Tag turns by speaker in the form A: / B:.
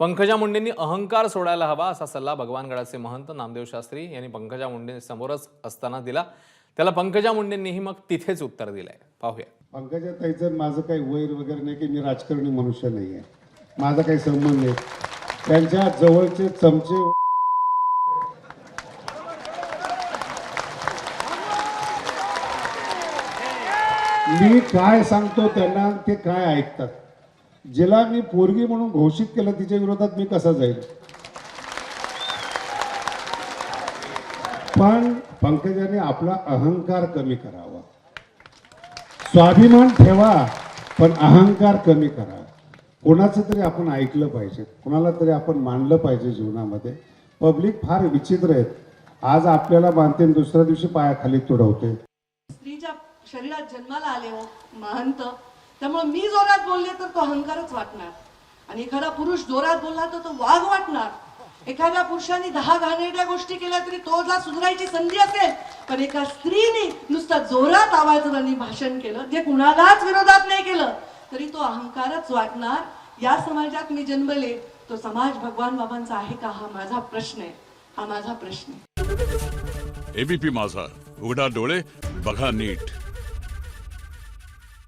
A: पंकजा मुंडेंनी अहंकार सोडायला हवा असा सल्ला भगवानगडाचे महंत नामदेव शास्त्री यांनी पंकजा मुंडे समोरच असताना दिला. त्याला पंकजा मुंडेंनीही मग तिथेच उत्तर दिलंय. पाहूया.
B: पंकजा ताईचं माझं काही वैर वगैरे नाही की मी राजकारणी मनुष्य नाही आहे माझा काही संबंध नाही. त्यांच्या जवळचे चमचे मी काय सांगतो त्यांना ते काय ऐकतात. जिला मी पोरगी म्हणून घोषित केलं तिच्या विरोधात मी कसा जाईल? पण पंकजाने आपला अहंकार कमी करावा. स्वाभिमान ठेवा पण अहंकार कमी करा. कोणाचं तरी आपण ऐकलं पाहिजे कोणाला तरी आपण मानलं पाहिजे जीवनामध्ये. पब्लिक फार विचित्र आहेत आज आपल्याला मानते दुसऱ्या दिवशी पायाखाली तुडवते.
C: स्त्रीच्या शरीरात जन्माला आले हो महंत त्यामुळे मी जोरात बोलले तर तो अहंकारच वाटणार. आणि एखादा पुरुष जोरात बोलला तर तो वाघ वाटणार. एखाद्या पुरुषाने दहा घाणेरड्या गोष्टी केल्या तरी तो जर सुधारायची संधी असेल पण एका स्त्रीने नुसता जोरात आवाजांनी भाषण केलं जे कुणालाच विरोधात नाही केलं तरी तो अहंकारच वाटणार. या समाजात मी जन्मले तो समाज भगवान बाबांचा आहे का? हा माझा प्रश्न आहे. हा माझा प्रश्न आहे.
D: एबीपी माझा. उघडा डोळे बघा नीट.